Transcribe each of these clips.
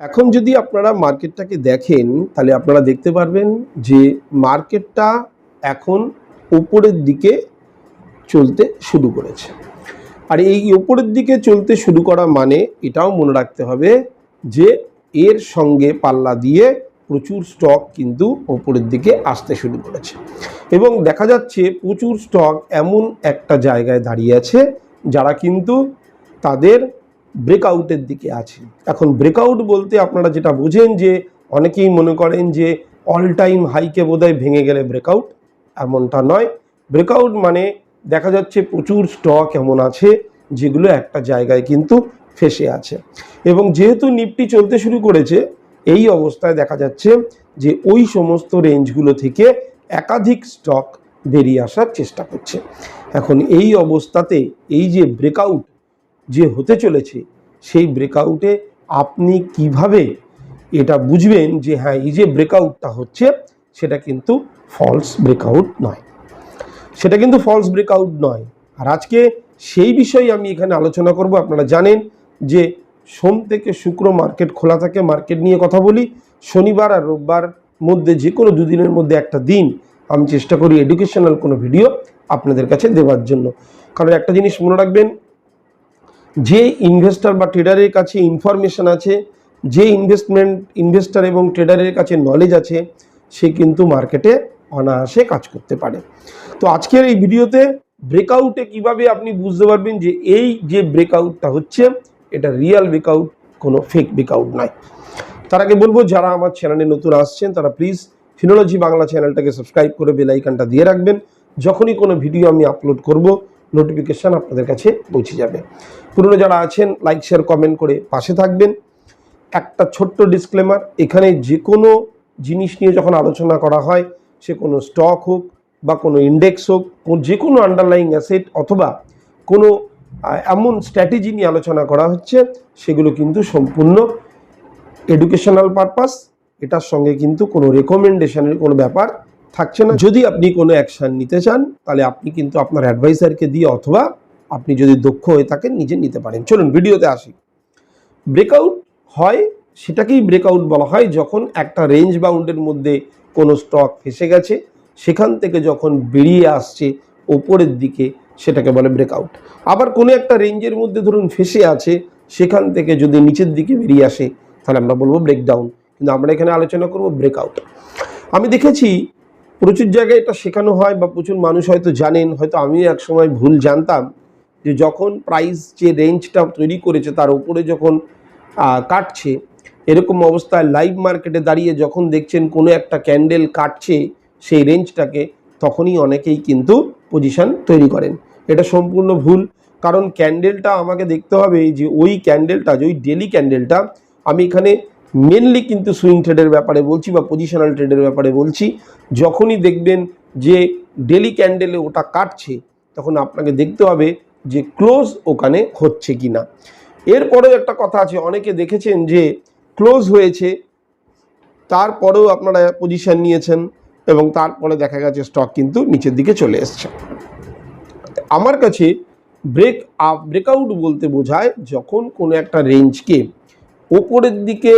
এখন যদি আপনারা মার্কেটটাকে দেখেন, তাহলে আপনারা দেখতে পারবেন যে মার্কেটটা এখন উপরের দিকে চলতে শুরু করেছে। আর এই উপরের দিকে চলতে শুরু করা মানে এটাও মনে রাখতে হবে যে এর সঙ্গে পাল্লা দিয়ে প্রচুর স্টক কিন্তু ওপরের দিকে আসতে শুরু করেছে। এবং দেখা যাচ্ছে প্রচুর স্টক এমন একটা জায়গায় দাঁড়িয়ে আছে যারা কিন্তু তাদের ব্রেকআউটের দিকে আছে। এখন ব্রেকআউট বলতে আপনারা যেটা বোঝেন যে অনেকেই মনে করেন যে অল টাইম হাইকে বোধহয় ভেঙে গেলে ব্রেকআউট এমনটা নয়। ব্রেকআউট মানে দেখা যাচ্ছে প্রচুর স্টক এমন আছে যেগুলো একটা জায়গায় কিন্তু ফেসে আছে। এবং যেহেতু নিফটি চলতে শুরু করেছে, এই অবস্থায় দেখা যাচ্ছে যে ওই সমস্ত রেঞ্জগুলো থেকে একাধিক স্টক বেরিয়ে আসার চেষ্টা করছে। এখন এই অবস্থাতে এই যে ব্রেকআউট যে হতে চলেছে সেই ব্রেকআউটে আপনি কীভাবে এটা বুঝবেন যে হ্যাঁ এই যে ব্রেকআউটটা হচ্ছে, সেটা কিন্তু ফলস ব্রেকআউট নয়। সেটা কিন্তু ফলস ব্রেকআউট নয়। আর আজকে সেই বিষয়ে আমি এখানে আলোচনা করব। আপনারা জানেন যে সোম থেকে শুক্র মার্কেট খোলা থাকে মার্কেট নিয়ে কথা বলি। শনিবার আর রোববার মধ্যে যে কোনো দুদিনের মধ্যে একটা দিন আমি চেষ্টা করি এডুকেশনাল কোনো ভিডিও আপনাদের কাছে দেওয়ার জন্য। কারণ একটা জিনিস মনে রাখবেন যে ইনভেস্টর বা ট্রেডারের কাছে ইনফরমেশন আছে, যে ইনভেস্টমেন্ট ইনভেস্টর এবং ট্রেডারের কাছে নলেজ আছে, সে কিন্তু মার্কেটে অনায়াসে কাজ করতে পারে। তো আজকের এই ভিডিওতে ব্রেকআউটে কীভাবে আপনি বুঝতে পারবেন যে এই যে ব্রেকআউটটা হচ্ছে, এটা রিয়েল ব্রেকআউট কোনো ফেক ব্রেকআউট নয়। তার আগে বলব, যারা আমার চ্যানেলে নতুন আসছেন, তারা প্লিজ ফিনোলজি বাংলা চ্যানেলটাকে সাবস্ক্রাইব করে বেল আইকনটা দিয়ে রাখবেন। যখনই কোনো ভিডিও আমি আপলোড করব নোটিফিকেশান আপনাদের কাছে পৌঁছে যাবে। পুরনো যারা আছেন লাইক শেয়ার কমেন্ট করে পাশে থাকবেন। একটা ছোট্ট ডিসক্লেমার এখানে যে কোনো জিনিস নিয়ে যখন আলোচনা করা হয়, সে কোনো স্টক হোক বা কোনো ইন্ডেক্স হোক যে কোনো আন্ডারলাইং অ্যাসেট অথবা কোনো এমন স্ট্র্যাটেজি নিয়ে আলোচনা করা হচ্ছে, সেগুলো কিন্তু সম্পূর্ণ এডুকেশনাল পারপাস এটার সঙ্গে কিন্তু কোনো রেকমেন্ডেশনের কোনো ব্যাপার থাকছে না। যদি আপনি কোনো অ্যাকশান নিতে চান, তাহলে আপনি কিন্তু আপনার অ্যাডভাইসারকে দিয়ে অথবা আপনি যদি দক্ষ হয়ে থাকেন, নিজে নিতে পারেন। চলুন ভিডিওতে আসি। ব্রেকআউট হয়, সেটাকেই ব্রেকআউট বলা হয় যখন একটা রেঞ্জ বাউন্ডের মধ্যে কোনো স্টক ফেসে গেছে, সেখান থেকে যখন বেরিয়ে আসছে ওপরের দিকে, সেটাকে বলে ব্রেকআউট আবার কোনো একটা রেঞ্জের মধ্যে ধরুন ফেসে আছে, সেখান থেকে যদি নিচের দিকে বেরিয়ে আসে, তাহলে আমরা বলব ব্রেকডাউন কিন্তু আমরা এখানে আলোচনা করব ব্রেকআউট আমি দেখেছি প্রচুর জায়গায় এটা শেখানো হয় বা প্রচুর মানুষ হয়তো জানেন, হয়তো আমিও একসময় ভুল জানতাম যে যখন প্রাইস যে রেঞ্জটা তৈরি করেছে তার উপরে যখন কাটছে, এরকম অবস্থায় লাইভ মার্কেটে দাঁড়িয়ে যখন দেখছেন কোনো একটা ক্যান্ডেল কাটছে সেই রেঞ্জটাকে তখনই অনেকেই কিন্তু পজিশন তৈরি করেন। এটা সম্পূর্ণ ভুল। কারণ ক্যান্ডেলটা আমাকে দেখতে হবে যে ওই ক্যান্ডেলটা যে ওই ডেলি ক্যান্ডেলটা আমি এখানে মেনলি কিন্তু সুইং ট্রেডের ব্যাপারে বলছি বা পজিশনাল ট্রেডের ব্যাপারে বলছি, যখনই দেখবেন যে ডেলি ক্যান্ডেলে ওটা কাটছে, তখন আপনাকে দেখতে হবে যে ক্লোজ ওখানে হচ্ছে কি না এরপরেও একটা কথা আছে, অনেকে দেখেছেন যে ক্লোজ হয়েছে, তারপরেও আপনারা পজিশন নিয়েছেন এবং তারপরে দেখা গেছে স্টক কিন্তু নিচের দিকে চলে এসছে। আমার কাছে ব্রেক আপ ব্রেকআউট বলতে বোঝায় যখন কোনো একটা রেঞ্জকে ওপরের দিকে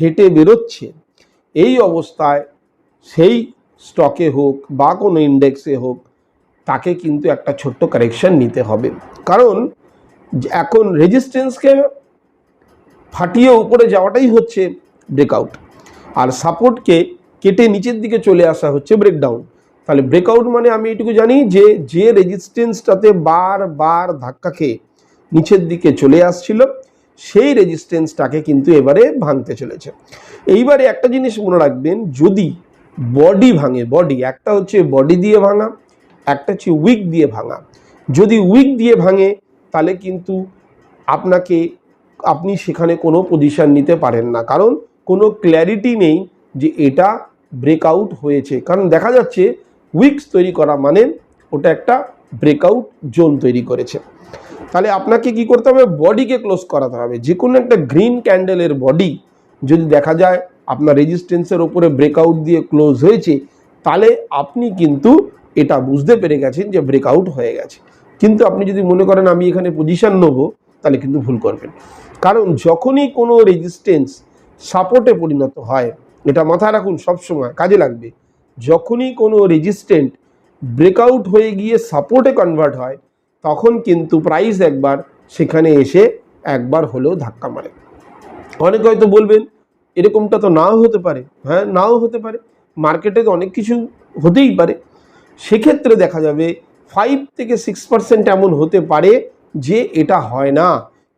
ফেটে বেরোচ্ছে। এই অবস্থায় সেই স্টকে হোক বা কোনো ইন্ডেক্সে হোক, তাকে কিন্তু একটা ছোট্ট কারেকশন নিতে হবে। কারণ এখন রেজিস্ট্যান্সকে ফাটিয়ে উপরে যাওয়াটাই হচ্ছে ব্রেকআউট আর সাপোর্টকে কেটে নিচের দিকে চলে আসা হচ্ছে ব্রেকডাউন তাহলে ব্রেকআউট মানে আমি এটুকু জানি যে যে রেজিস্ট্যান্সটাতে বার বার ধাক্কা খেয়ে নিচের দিকে চলে আসছিল সেই রেজিস্ট্যান্সটাকে কিন্তু এবারে ভাঙতে চলেছে। এইবারে একটা জিনিস মনে রাখবেন, যদি বডি ভাঙে বডি একটা হচ্ছে বডি দিয়ে ভাঙা, একটা হচ্ছে উইক দিয়ে ভাঙা। যদি উইক দিয়ে ভাঙে, তাহলে কিন্তু আপনাকে, আপনি সেখানে কোনো পজিশন নিতে পারেন না। কারণ কোনো ক্ল্যারিটি নেই যে এটা ব্রেকআউট হয়েছে। কারণ দেখা যাচ্ছে উইকস তৈরি করা মানে ওটা একটা ব্রেকআউট জোন তৈরি করেছে। তাহলে আপনাকে কি করতে হবে? বডিকে ক্লোজ করাতে হবে। যে কোনো একটা গ্রিন ক্যান্ডেলের বডি যদি দেখা যায় আপনার রেজিস্ট্যান্সের ওপরে ব্রেকআউট দিয়ে ক্লোজ হয়েছে, তাহলে আপনি কিন্তু এটা বুঝতে পেরে গেছেন যে ব্রেকআউট হয়ে গেছে। কিন্তু আপনি যদি মনে করেন আমি এখানে পজিশন নেব, তাহলে কিন্তু ভুল করবেন। কারণ যখনই কোনো রেজিস্ট্যান্স সাপোর্টে পরিণত হয়, এটা মাথায় রাখুন সবসময়, কাজে লাগবে। যখনই কোনো রেজিস্ট্যান্ট ব্রেকআউট হয়ে গিয়ে সাপোর্টে কনভার্ট হয় তখন কিন্তু প্রাইস একবার সেখানে এসে একবার হলেও ধাক্কা মারে। অনেকে হয়তো বলবেন, এরকমটা তো নাও হতে পারে। হ্যাঁ নাও হতে পারে। মার্কেটে তো অনেক কিছু হতেই পারে। সেক্ষেত্রে দেখা যাবে ফাইভ থেকে সিক্স পার্সেন্ট এমন হতে পারে যে এটা হয় না।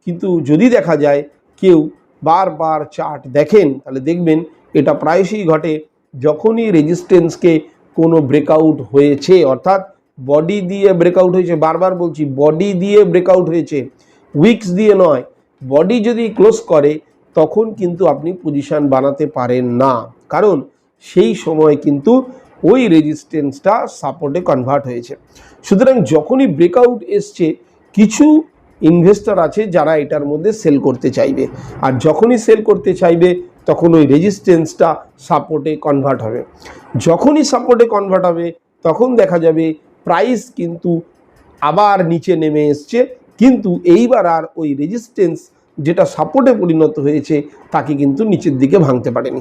কিন্তু যদি দেখা যায় কেউ বারবার চার্ট দেখেন, তাহলে দেখবেন এটা প্রায়শই ঘটে যখনই রেজিস্ট্যান্সকে কোনো ব্রেকআউট হয়েছে। অর্থাৎ বডি দিয়ে ব্রেকআউট হয়েছে, বারবার বলছি বডি দিয়ে ব্রেকআউট হয়েছে উইকস দিয়ে নয়। বডি যদি ক্লোজ করে, তখন কিন্তু আপনি পজিশন বানাতে পারেন না। কারণ সেই সময় কিন্তু ওই রেজিস্ট্যান্সটা সাপোর্টে কনভার্ট হয়েছে। সুতরাং যখনই ব্রেকআউট এসছে, কিছু ইনভেস্টর আছে যারা এটার মধ্যে সেল করতে চাইবে। আর যখনই সেল করতে চাইবে, তখন ওই রেজিস্ট্যান্সটা সাপোর্টে কনভার্ট হবে। যখনই সাপোর্টে কনভার্ট হবে, তখন দেখা যাবে প্রাইস কিন্তু আবার নিচে নেমে এসছে। কিন্তু এইবার আর ওই রেজিস্ট্যান্স যেটা সাপোর্টে পরিণত হয়েছে, তাকে কিন্তু নিচের দিকে ভাঙতে পারেনি।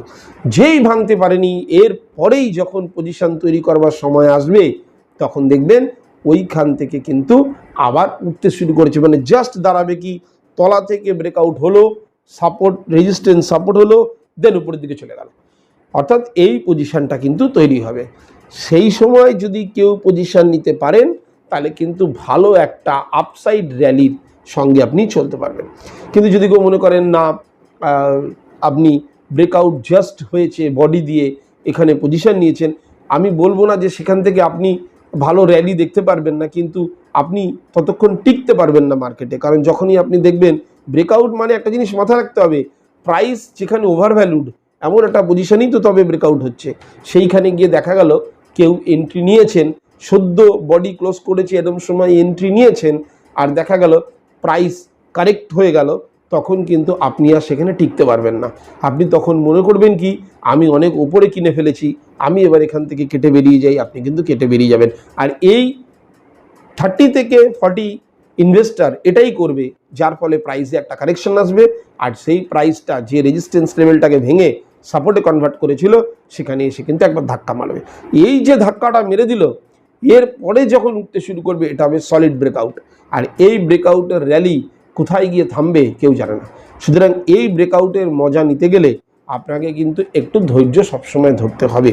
যেই ভাঙতে পারেনি, এর পরেই যখন পজিশন তৈরি করবার সময় আসবে, তখন দেখবেন ওইখান থেকে কিন্তু আবার উঠতে শুরু করেছে। মানে জাস্ট দাঁড়াবে কি, তলা থেকে ব্রেকআউট হলো সাপোর্ট রেজিস্ট্যান্স সাপোর্ট হলো দেন উপরের দিকে চলে গেল। অর্থাৎ এই পজিশনটা কিন্তু তৈরি হবে। সেই সময় যদি কেউ পজিশন নিতে পারেন, তাহলে কিন্তু ভালো একটা আপসাইড র্যালির সঙ্গে আপনি চলতে পারবেন। কিন্তু যদি কেউ মনে করেন, না আপনি ব্রেকআউট জাস্ট হয়েছে বডি দিয়ে এখানে পজিশন নিয়েছেন, আমি বলব না যে সেখান থেকে আপনি ভালো র্যালি দেখতে পারবেন না, কিন্তু আপনি ততক্ষণ টিকতে পারবেন না মার্কেটে কারণ যখনই আপনি দেখবেন ব্রেকআউট মানে একটা জিনিস মাথায় রাখতে হবে প্রাইস যেখানে ওভার ভ্যালুড এমন একটা পজিশনেই তো তবে ব্রেকআউট হচ্ছে। সেইখানে গিয়ে দেখা গেল, কেউ এন্ট্রি নিয়েছেন, সদ্য বডি ক্লোজ করেছে, এরকম সময় এন্ট্রি নিয়েছেন, আর দেখা গেল প্রাইস কারেক্ট হয়ে গেল, তখন কিন্তু আপনি আর সেখানে টিকতে পারবেন না। আপনি তখন মনে করবেন কি, আমি অনেক ওপরে কিনে ফেলেছি, আমি এবার এখান থেকে কেটে বেরিয়ে যাই, আপনি কিন্তু কেটে বেরিয়ে যাবেন। আর এই থার্টি থেকে ফর্টি ইনভেস্টার এটাই করবে যার ফলে প্রাইসে একটা কারেকশন আসবে। আর সেই প্রাইসটা যে রেজিস্ট্যান্স লেভেলটাকে ভেঙে সাপোর্টে কনভার্ট করেছিল, সেখানে এসে কিন্তু একবার ধাক্কা মারবে। এই যে ধাক্কাটা মেরে দিল, এর পরে যখন উঠতে শুরু করবে, এটা হবে সলিড ব্রেকআউট আর এই ব্রেকআউটের র্যালি কোথায় গিয়ে থামবে, কেউ জানে না। সুতরাং এই ব্রেকআউটের মজা নিতে গেলে আপনাকে কিন্তু একটু ধৈর্য সবসময় ধরতে হবে।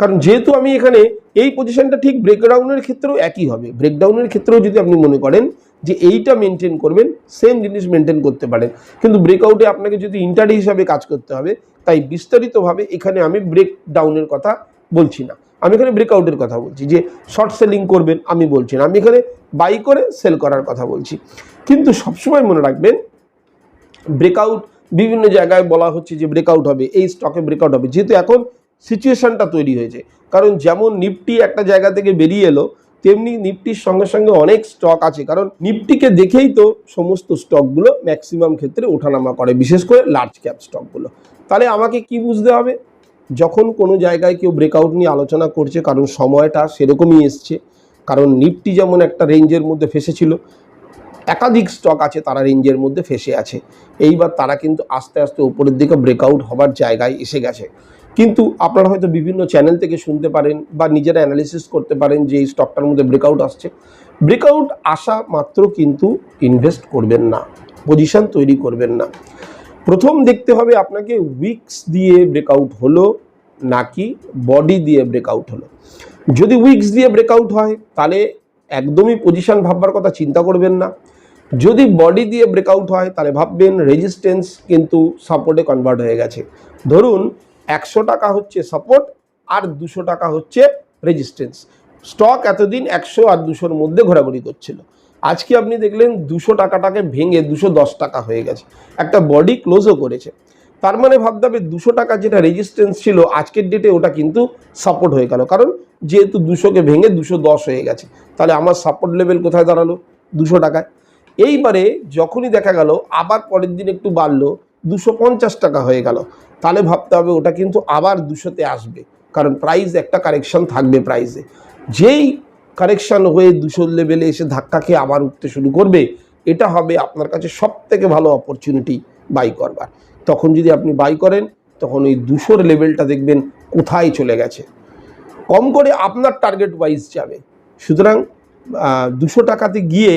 কারণ যেহেতু আমি এখানে এই পজিশনটা ঠিক ব্রেকডাউনের ক্ষেত্রেও একই হবে। ব্রেকডাউনের ক্ষেত্রেও যদি আপনি মনে করেন যে এইটা মেনটেন করবেন সেম জিনিস মেনটেন করতে পারেন। কিন্তু ব্রেকআউটে আপনাকে যদি ইন্টারডে হিসাবে কাজ করতে হবে, তাই বিস্তারিতভাবে এখানে আমি ব্রেকডাউনের কথা বলছি না। আমি এখানে ব্রেকআউটের কথা বলছি, যে শর্ট সেলিং করবেন আমি বলছি না। আমি এখানে বাই করে সেল করার কথা বলছি। কিন্তু সবসময় মনে রাখবেন ব্রেকআউট বিভিন্ন জায়গায় বলা হচ্ছে যে ব্রেকআউট হবে, এই স্টকে ব্রেকআউট হবে। যেহেতু এখন সিচুয়েশনটা তৈরি হয়েছে, কারণ যেমন নিফটি একটা জায়গা থেকে বেরিয়ে এলো তেমনি নিফটির সঙ্গে সঙ্গে অনেক স্টক আছে। কারণ নিফটিকে দেখেই তো সমস্ত স্টকগুলো ম্যাক্সিমাম ক্ষেত্রে ওঠানামা করে, বিশেষ করে লার্জ ক্যাপ স্টকগুলো তাহলে আমাকে কি বুঝতে হবে? যখন কোনো জায়গায় কেউ ব্রেকআউট নিয়ে আলোচনা করছে, কারণ সময়টা সেরকমই এসছে, কারণ নিফটি যেমন একটা রেঞ্জের মধ্যে ফেসেছিল, একাধিক স্টক আছে তারা রেঞ্জের মধ্যে ফেসে আছে। এইবার তারা কিন্তু আস্তে আস্তে উপরের দিকে ব্রেকআউট হবার জায়গায় এসে গেছে। কিন্তু আপনারা হয়তো বিভিন্ন চ্যানেল থেকে শুনতে পারেন বা নিজেরা অ্যানালিসিস করতে পারেন যে এই স্টকটার মধ্যে ব্রেকআউট আসছে। ব্রেকআউট আসা মাত্র কিন্তু ইনভেস্ট করবেন না পজিশন তৈরি করবেন না। প্রথম দেখতে হবে আপনাকে উইকস দিয়ে ব্রেকআউট হলো নাকি বডি দিয়ে ব্রেকআউট হলো। যদি উইকস দিয়ে ব্রেকআউট হয়, তাহলে একদমই পজিশন ভাববার কথা চিন্তা করবেন না। যদি বডি দিয়ে ব্রেকআউট হয়, তাহলে ভাববেন রেজিস্ট্যান্স কিন্তু সাপোর্টে কনভার্ট হয়ে গেছে। ধরুন একশো টাকা হচ্ছে সাপোর্ট আর দুশো টাকা হচ্ছে রেজিস্ট্যান্স স্টক এতদিন একশো আর দুশোর মধ্যে ঘোরাঘুরি করছিল। আজকে আপনি দেখলেন দুশো টাকাটাকে ভেঙে দুশো দশ টাকা হয়ে গেছে। একটা বডি ক্লোজও করেছে। তার মানে ভাবতে হবে দুশো টাকা যেটা রেজিস্ট্যান্স ছিল, আজকের ডেটে ওটা কিন্তু সাপোর্ট হয়ে গেল। কারণ যেহেতু দুশোকে ভেঙে দুশো দশ হয়ে গেছে, তাহলে আমার সাপোর্ট লেভেল কোথায় দাঁড়াল? দুশো টাকায়। এইবারে যখনই দেখা গেল, আবার পরের দিন একটু বাড়লো, দুশো পঞ্চাশ টাকা হয়ে গেল। তাহলে ভাবতে হবে ওটা কিন্তু আবার দুশোতে আসবে। কারণ প্রাইস একটা কারেকশন থাকবে প্রাইসে যেই কারেকশন হয়ে দুশো লেভেলে এসে ধাক্কা খেয়ে আবার উঠতে শুরু করবে, এটা হবে আপনার কাছে সব থেকে ভালো অপরচুনিটি বাই করবার। তখন যদি আপনি বাই করেন, তখন ওই দুশোর লেভেলটা দেখবেন কোথায় চলে গেছে। কম করে আপনার টার্গেট ওয়াইজ যাবে। সুতরাং দুশো টাকাতে গিয়ে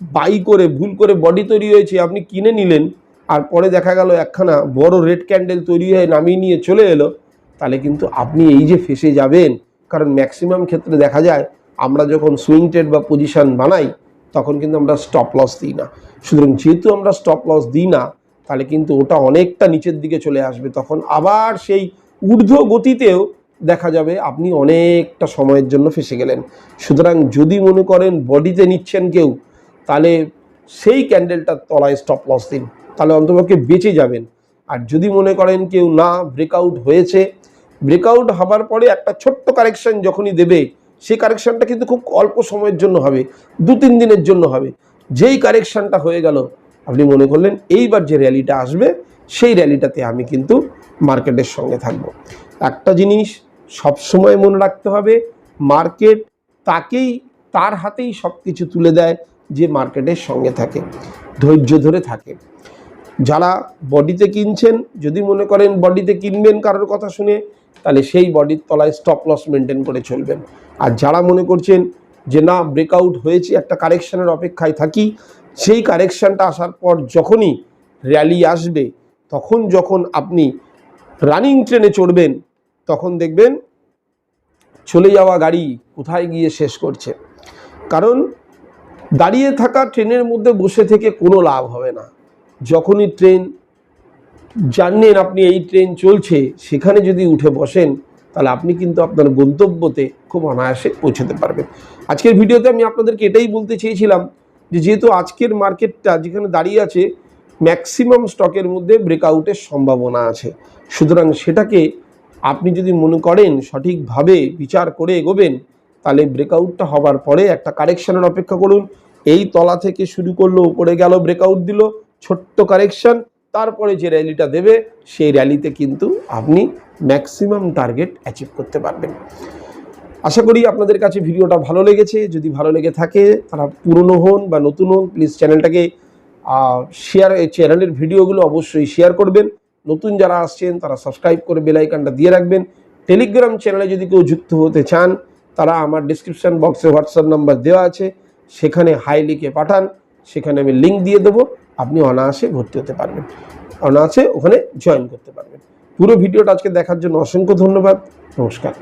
বাই করে, ভুল করে বডি তৈরি হয়েছে, আপনি কিনে নিলেন আর পরে দেখা গেল একখানা বড় রেড ক্যান্ডেল তৈরি হয়ে নামিয়ে নিয়ে চলে এলো। তাহলে কিন্তু আপনি এই যে ফেসে যাবেন, কারণ ম্যাক্সিমাম ক্ষেত্রে দেখা যায় আমরা যখন সুইং ট্রেড বা পজিশন বানাই, তখন কিন্তু আমরা স্টপ লস দিই না। সুতরাং যেহেতু আমরা স্টপ লস দিই না, তাহলে কিন্তু ওটা অনেকটা নিচের দিকে চলে আসবে। তখন আবার সেই ঊর্ধ্ব গতিতেও দেখা যাবে আপনি অনেকটা সময়ের জন্য ফেসে গেলেন। সুতরাং যদি মনে করেন বডিতে নিচ্ছেন কেউ, তাহলে সেই ক্যান্ডেলটার তলায় স্টপ লস দিন। তাহলে অন্তপক্ষে বেঁচে যাবেন। আর যদি মনে করেন কেউ, না ব্রেকআউট হয়েছে। ব্রেকআউট হবার পরে একটা ছোট্ট কারেকশন যখনই দেবে, সেই কারেকশনটা কিন্তু খুব অল্প সময়ের জন্য হবে, দু, তিন দিনের জন্য হবে। যেই কারেকশনটা হয়ে গেল, আপনি মনে করলেন এইবার যে র্যালিটা আসবে, সেই র্যালিটাতে আমি কিন্তু মার্কেটের সঙ্গে থাকব। একটা জিনিস সবসময় মনে রাখতে হবে মার্কেট তাকেই, তার হাতেই সব কিছু তুলে দেয়। যে মার্কেটের সঙ্গে থাকে, ধৈর্য ধরে থাকে। যারা বডিতে কিনছেন, যদি মনে করেন বডিতে কিনবেন কারোর কথা শুনে, তাহলে সেই বডির তলায় স্টপ লস মেনটেন করে চলবেন। আর যারা মনে করছেন যে না ব্রেকআউট হয়েছে, একটা কারেকশানের অপেক্ষায় থাকি, সেই কারেকশানটা আসার পর যখনই র্যালি আসবে, তখন যখন আপনি রানিং ট্রেনে চড়বেন, তখন দেখবেন চলে যাওয়া গাড়ি কোথায় গিয়ে শেষ করছে। কারণ দাঁড়িয়ে থাকা ট্রেনের মধ্যে বসে থেকে কোনো লাভ হবে না। যখনই ট্রেন জানেন আপনি এই ট্রেন চলছে, সেখানে যদি উঠে বসেন, তাহলে আপনি কিন্তু আপনার গন্তব্যতে খুব অনায়াসে পৌঁছতে পারবেন। আজকের ভিডিওতে আমি আপনাদেরকে এটাই বলতে চেয়েছিলাম যে, যেহেতু আজকের মার্কেটটা যেখানে দাঁড়িয়ে আছে ম্যাক্সিমাম স্টকের মধ্যে ব্রেকআউটের সম্ভাবনা আছে। সুতরাং সেটাকে আপনি যদি মনে করেন, সঠিকভাবে বিচার করে এগোবেন তাহলে ব্রেকআউটটা হবার পরে একটা কারেকশনের অপেক্ষা করুন। এই তলা থেকে শুরু করল, উপরে গেল ব্রেকআউট দিল, ছোট্ট কারেকশন তারপরে যে র্যালিটা দেবে, সেই র্যালিতে কিন্তু আপনি ম্যাক্সিমাম টার্গেট অ্যাচিভ করতে পারবেন। আশা করি আপনাদের কাছে ভিডিওটা ভালো লেগেছে। যদি ভালো লেগে থাকে, তারা পুরনো হন বা নতুন হন প্লিজ চ্যানেলটাকে শেয়ার চ্যানেলের ভিডিওগুলো অবশ্যই শেয়ার করবেন। নতুন যারা আসছেন, তারা সাবস্ক্রাইব করে বেলাইকানটা দিয়ে রাখবেন। টেলিগ্রাম চ্যানেলে যদি কেউ যুক্ত হতে চান তারা আমার ডিসক্রিপশান বক্সে হোয়াটসঅ্যাপ নাম্বার দেওয়া আছে, সেখানে হাই লিখে পাঠান, সেখানে আমি লিঙ্ক দিয়ে দেবো, আপনি অনায়াসে ভর্তি হতে পারবেন। অনায়াসে ওখানে জয়েন করতে পারবেন। পুরো ভিডিওটা আজকে দেখার জন্য অসংখ্য ধন্যবাদ। নমস্কার।